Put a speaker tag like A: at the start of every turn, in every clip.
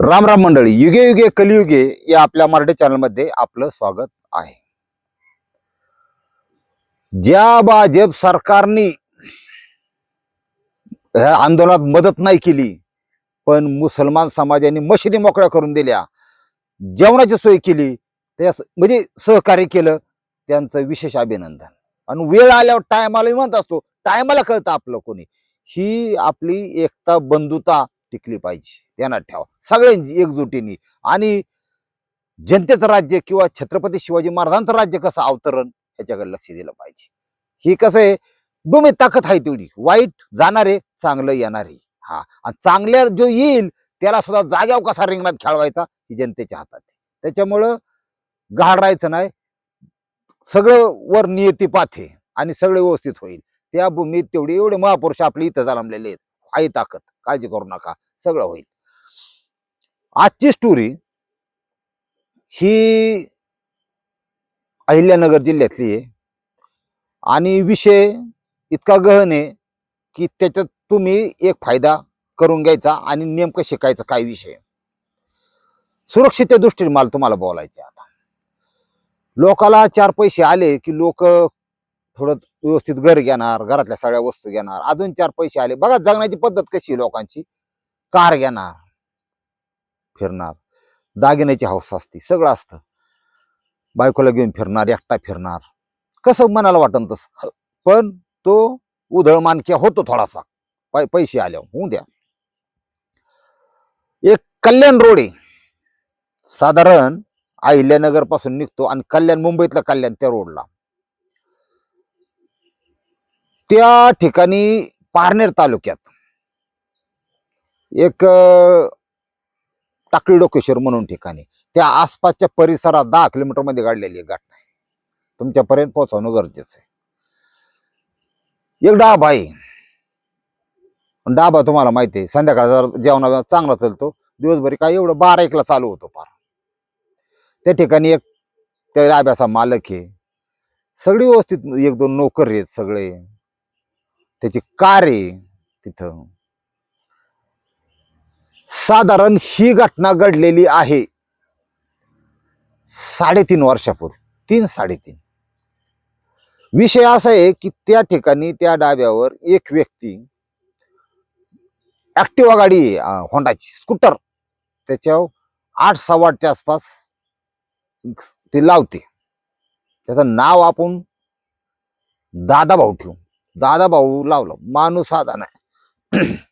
A: राम राम मंडळी युगे युगे कलियुगे या आपल्या मराठी चॅनलमध्ये आपलं स्वागत आहे. ज्या भाजप सरकारने ह्या आंदोलनात मदत नाही केली पण मुसलमान समाजाने मशिदी मोकळ्या करून दिल्या जेवणाची सोय केली त्या म्हणजे सहकार्य केलं त्यांचं विशेष अभिनंदन. आणि वेळ आल्यावर टायमाला म्हणत असतो टायमाला कळतं आपलं कोणी. ही आपली एकता बंधुता टिकली पाहिजे. ध्यानात ठेवा. सगळ्यांची एकजुटीने. आणि जनतेचं राज्य किंवा छत्रपती शिवाजी महाराजांचं राज्य कसं अवतरण ह्याच्याकडे लक्ष दिलं पाहिजे. ही कसं आहे दोन्ही ताकद आहे तेवढी. वाईट जाणारे चांगलं येणारे. हा. आणि चांगल्या जो येईल त्याला सुद्धा जाग्यावर कसा रिंगणात खेळवायचा ही जनतेच्या हातात त्याच्यामुळं गाड राहायचं नाही. सगळं वर नियती पाथे आणि सगळं व्यवस्थित होईल. त्या भूमीत तेवढे एवढे महापुरुष आपले इथं जन्मलेले आहेत. आई ताकद. काळजी करू नका सगळं होईल. आजची स्टोरी ही अहिल्यानगर जिल्ह्यातली आहे. आणि विषय इतका गहन आहे की त्याच्यात तुम्ही एक फायदा करून घ्यायचा आणि नेमकं शिकायचं काय विषय. सुरक्षित दृष्टीने मला तुम्हाला बोलायचं आता. लोकाला चार पैसे आले की लोक थोडं व्यवस्थित घर घेणार घरातल्या सगळ्या वस्तू घेणार. अजून चार पैसे आले. बघा जगण्याची पद्धत कशी आहे लोकांची? कार घेणार फिरणार. दागिन्याची हौस असते सगळं असतं. बायकोला घेऊन फिरणार एकटा फिरणार. कसं मनाला वाटन तसं? पण तो उधळ मानक्या होतो थोडासा. पै पैसे आल्यावर होऊ द्या. एक कल्याण रोड आहे. साधारण अहिल्यानगरपासून निघतो आणि कल्याण मुंबईतलं कल्याण त्या रोडला. त्या ठिकाणी पारनेर तालुक्यात एक टाकळी डोकेश्वर म्हणून ठिकाणी त्या आसपासच्या परिसरात दहा किलोमीटरमध्ये गाडलेली एक घटना आहे. तुमच्यापर्यंत पोहोचवणं गरजेचं आहे. एक डाबा आहे. डाबा तुम्हाला माहिती आहे संध्याकाळचा जेवणा चांगला चालतो. दिवसभरी काय एवढं बारा एकला चालू होतो फार. त्या ठिकाणी एक त्या डाब्याचा मालक आहे. सगळी व्यवस्थित एक दोन नोकर आहेत सगळे. त्याची कार आहे तिथं. साधारण ही घटना घडलेली आहे. साडेतीन वर्षापूर्वी तीन साडेतीन. विषय असा आहे की त्या ठिकाणी त्या डाब्यावर एक व्यक्ती ऍक्टिवा गाडी होंडाची स्कूटर त्याच्यावर आठ सव्वाटच्या आसपास ती लावते. त्याचं नाव आपण दादा भाऊ ठेवू. दादा भाऊ लावलं. माणूस साधा नाही.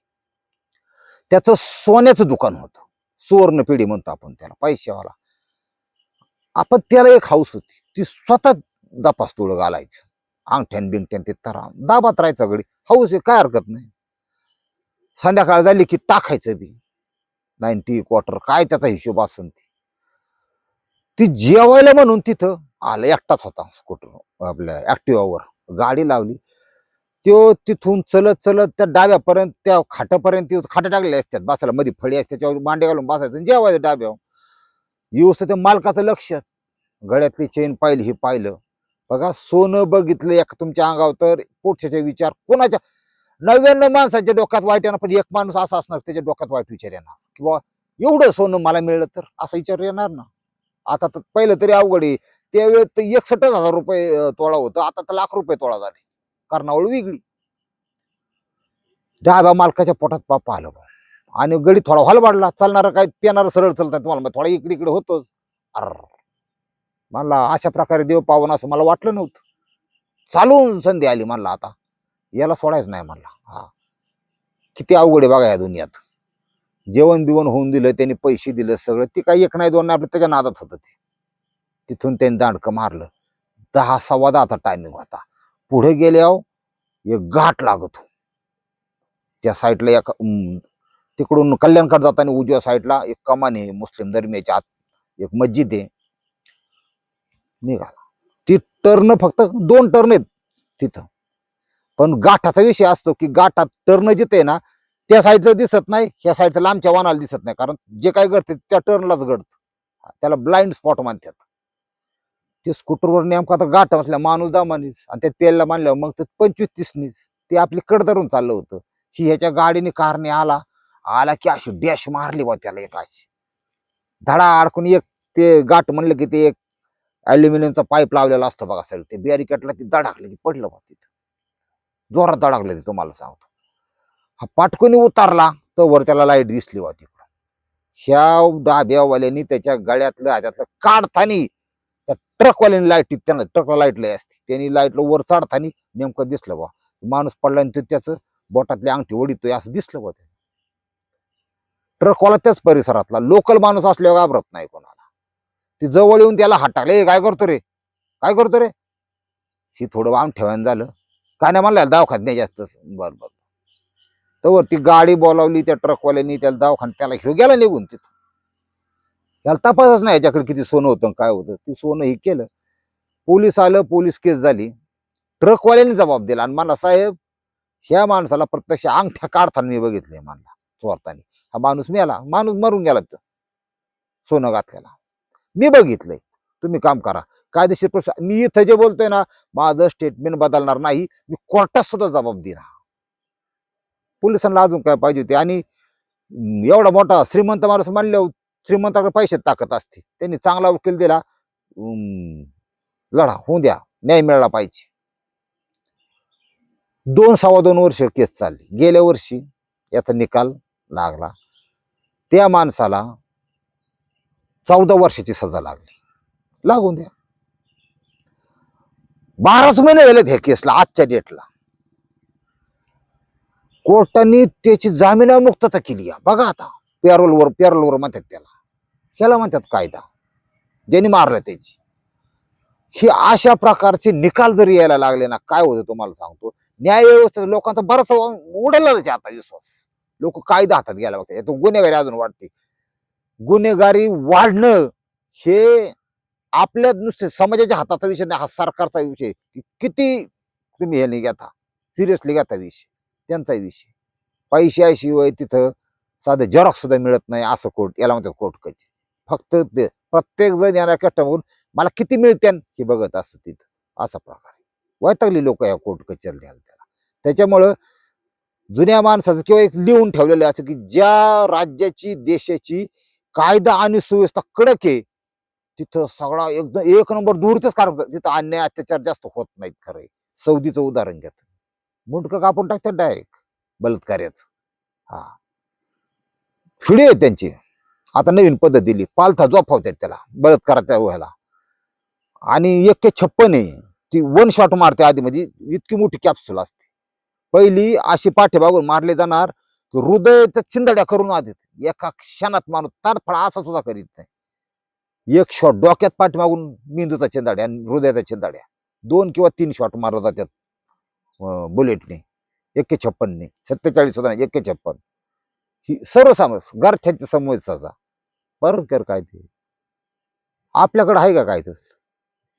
A: त्याचं सोन्याचं दुकान होतं. सुवर्ण पिढी म्हणतो आपण त्याला पैशावाला. आपण त्याला एक हाऊस होती. ती स्वतः दपास तुळ घालायचं. अंगठ्यान बिंगठ्यान ते तरा दाबात राहायचं गडी हाऊस आहे काय हरकत नाही. संध्याकाळ झाली की टाकायचं बी. नाईन्टी क्वार्टर काय त्याचा हिशोब असन ती. ती जेवायला म्हणून तिथं आलं एकटाच होता स्कूटर आपल्या ऍक्टिवावर गाडी लावली. त्यो तिथून चलत चलत त्या डाव्यापर्यंत त्या खाटापर्यंत खाटा टाकलेल्या असतात. बसायला मध्ये फळी असते त्याच्यावर मांडे घालून बसायचं आणि जेवायचं डाब्यावर. येऊस त्या मालकाचं लक्षच गळ्यातली चेन पाहिली हे पाहिलं. बघा सोनं बघितलं एक तुमच्या अंगावर तर पुढच्याचे विचार कोणाच्या? नव्याण्णव माणसाच्या डोक्यात वाईट येणार पण एक माणूस असा असणार त्याच्या डोक्यात वाईट विचार येणार. किंवा एवढं सोनं मला मिळलं तर असा विचार येणार ना? आता तर पहिलं तरी अवघड आहे. त्यावेळेस तर एकसष्टच हजार रुपये तोळा होतं. आता तर लाख रुपये तोळा झाले. कर्नावळ वेगळी. डाव्या मालकाच्या पोटात पाप आलं आणि गडी थोडा हॉल वाढला चालणारं काय पिणारं सरळ चालतात तुम्हाला थोडा इकडे इकडे होतोच. अर मला अशा प्रकारे देव पावन असं मला वाटलं नव्हतं. चालून संधी आली म्हणला आता. याला सोडायचं नाही म्हणला. हा. किती अवघड आहे बघा या दुनियात. जेवण बिवण होऊन दिलं त्यांनी पैसे दिले सगळं ती काही एक नाही दोन नाही आपलं त्याच्या नादात होतं ते. तिथून त्यांनी दांडकं मारलं. दहा सव्वा दहाचा टायमिंग होता. पुढे गेल्यावर एक घाट लागत हो. त्या साईडला एक अं, तिकडून कल्याणकडे जाताना उजव्या साईडला एक कमान आहे मुस्लिम धर्मियाच्या आत एक मस्जिद आहे. निघाला. ती टर्न फक्त दोन टर्न आहेत तिथं. पण गाठाचा विषय असतो की गाठात टर्न जिथे ना त्या साईडचं दिसत नाही ह्या साईडचं लांबच्या वानाला दिसत नाही. कारण जे काय घडते त्या टर्नलाच घडत. त्याला ब्लाइंड स्पॉट मानतात ते स्कूटरवर नेमका आता गाठ असल्या माणूस दामानीच आणि त्यात पेलला मानल्यावर मग ते पंचवीस तीसनीच ते आपली कड धरून चाललं होतं. ही ह्याच्या गाडीने कारने आला आला की अशी डॅश मारली बा त्याला एक अशी. धडा अडकून एक ते गाठ म्हणलं की ते एक अल्युमिनियमचा पाईप लावलेला असतो बघा सर ते बॅरिकेटला ती दडाकलं की पडलं बा तिथं. जोरात दडाकलं ते तुम्हाला सांगतो. हा पाटकुनी उतारला तर वर त्याला लाइट दिसली बा तिकडं. ह्या डाब्यावाल्यांनी त्याच्या गळ्यातलं हातातलं काढतानी ट्रकवाल्याने लाइट त्यांना ट्रकला लाइट लय असते. त्यांनी लाईटला वर चढतानी नेमकं दिसलं बा माणूस पडला आणि ते त्याचं बोटातली अंगठी ओढितोय असं दिसलं बा ट्रकवाला त्याच परिसरातला. लोकल माणूस असल्यावर घाबरत नाही कोणाला. ती जवळ येऊन त्याला हटाले काय करतो रे? काय करतो रे? ही थोडं वाम ठेवायला झालं. काय नाही म्हणलं दवाखान्यात नाही जास्त बर बरं तर ती गाडी बोलावली त्या ट्रकवाल्यानी त्याला दवाखान्यात त्याला घेऊ गेला निघून तिथं. त्याला तपासच नाही याच्याकडे किती सोनं होतं काय होतं. ती सोनं हे केलं. पोलीस आलं पोलीस केस झाली. ट्रकवाल्यांनी जबाब दिला आणि मला साहेब ह्या माणसाला प्रत्यक्ष अंगठ्या काढताना मी बघितले मानला चोरताना. हा माणूस मेला. माणूस मरून गेला तिथं सोनं घातलेला. मी बघितलंय. तुम्ही काम करा. कायदेशीर प्रश्न मी इथं जे बोलतोय ना माझं स्टेटमेंट बदलणार नाही. मी कोर्टात सुद्धा जबाब देणार. पोलिसांना अजून काय पाहिजे होते? आणि एवढा मोठा श्रीमंत माणूस मानल्यावर श्रीमंताकडे पैसे ताकद असते. त्यांनी चांगला वकील दिला लढा होऊ द्या न्याय मिळाला पाहिजे. दोन सव्वा दोन वर्ष केस चालली. गेल्या वर्षी याचा निकाल लागला. त्या माणसाला चौदा वर्षाची सजा लागली. लागून द्या. बाराच महिने झालेत ह्या केसला आजच्या डेटला. कोर्टाने त्याची जामिनावर मुक्तता केली बघा आता. पॅरोलवर पॅरोलवर म्हणतात त्याला. ह्याला म्हणतात कायदा. ज्यांनी मारलं त्याची. ही अशा प्रकारचे निकाल जरी यायला लागले ना काय होतं तुम्हाला सांगतो. न्याय व्यवस्थेत लोकांचा बराच उडलाच आता विश्वास. लोक कायदा हातात घ्यायला बघतात. यातून गुन्हेगारी अजून वाढते. गुन्हेगारी वाढणं हे आपल्या नुसते समाजाच्या हाताचा विषय नाही हा सरकारचा विषय. किती तुम्ही हे घेता? सिरियसली घेता विषय. त्यांचा विषय. पैशाशिवाय तिथं साधं झेरॉक्स सुद्धा मिळत नाही असं कोर्ट याला म्हणतात कोर्ट कच फक्त ते प्रत्येक जण येणार कस्टमर मला किती मिळते हे बघत असतो तिथं. असा प्रकार वैतागली लोक या कोर्ट कचेरीला त्याला. त्याच्यामुळं जुन्या माणसाचं किंवा एक लिहून ठेवलेलं असं की ज्या राज्याची देशाची कायदा आणि सुव्यवस्था कडक आहे तिथं सगळा एकदम एक नंबर दूरच कारण तिथं अन्याय अत्याचार जास्त होत नाहीत खरं सौदीचं उदाहरण घेत मुंडकं कापून टाकतात डायरेक्ट बलात्कार्याचं. हा. फिडे आहेत त्यांची. आता नवीन पद्धत दिली. पालथा जोपावतात त्याला. बलात्काराच्या व्हायला आणि एक छप्पन आहे. ती वन शॉट मारते आधी. म्हणजे इतकी मोठी कॅप्सूल असते. पहिली अशी पाठीमागून मारले जाणार. की हृदय चिंदड्या करून आधी. एका क्षणात माणूस तारफळा असा सुद्धा करीत नाही. एक शॉट डोक्यात पाठीमागून मेंदूचा चिंदाड्या आणि हृदयाचा चिंदाड्या दोन किंवा तीन शॉट मारला जातात बुलेटने एक्के छप्पनने सत्तेचाळीस सुद्धा नाही. छप्पन. ही सर्वसामस घरच्यांच्या समोर सजा. बरं कर काय ते? आपल्याकडं आहे का काय तसलं?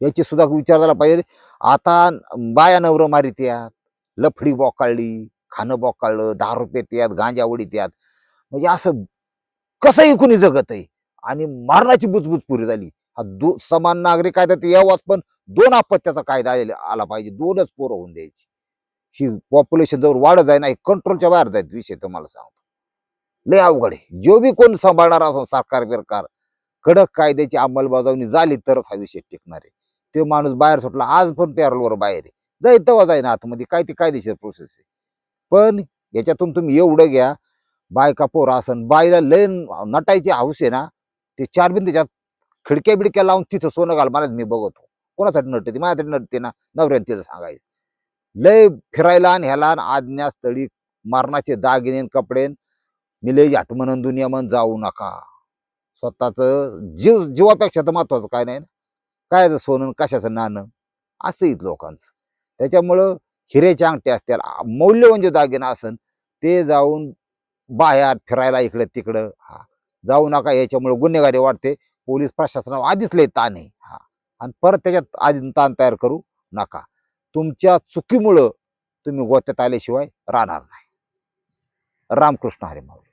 A: याची सुद्धा विचार झाला पाहिजे. आता बाया नवरं मारित यात लफडी बोकाळली खाणं बोकाळलं दहा रुपये त्यात गांजा उडीत यात म्हणजे असं कसंही कुणी जगत आहे. आणि मारणाची बुजबुज पुरी झाली. हा दो समान नागरिक कायदा ते यावाच पण दोन अपत्याचा कायदा आले- आला पाहिजे. दोनच पोरं होऊन द्यायची. ही पॉप्युलेशन जवळ वाढत आहे ना कंट्रोलच्या बाहेर जायत विषय तुम्हाला सांगतो. लय अवघड आहे. जो बी कोण सांभाळणार असं सरकार बिरकार कडक कायद्याची अंमलबजावणी झाली तरच हा विषय टिकणार आहे. तो माणूस बाहेर सुटला आज पण पॅरलवर बाहेर आहे. जाई तेव्हा जाईन आतमध्ये काय ती कायदेशीर प्रोसेस आहे. पण याच्यातून तुम्ही एवढं घ्या बायका पोर असन बाईला लय नटायची हाऊस आहे ना ते चार बिन त्याच्यात खिडक्या बिडक्या लावून तिथं सोनं घाल मला मी बघतो. कोणासाठी नटते माझ्यासाठी नटते ना? नवऱ्याने तिला सांगायचं. लय फिरायला आणि ह्याला आणि आज्ञास्थळी मारणाचे दागिने न कपडे मी लय म्हणून दुनिया म्हण जाऊ नका. स्वतःच जीव जीवापेक्षा तर महत्वाचं काय नाही काय सोनं कशाचं नाणं? असंही लोकांचं. त्याच्यामुळं हिरेच्या अंगठे असतील मौल्यवान जे म्हणजे दागिना असन ते जाऊन बाहेर फिरायला इकडं तिकडं हा जाऊ नका याच्यामुळं गुन्हेगारी वाढते पोलीस प्रशासनावर आधीच लय ताण आहे हा. आणि परत त्याच्यात आधी ताण तयार करू नका. तुमच्या चुकीमुळं तुम्ही गोत्यात आल्याशिवाय राहणार नाही. रामकृष्ण हरे माऊली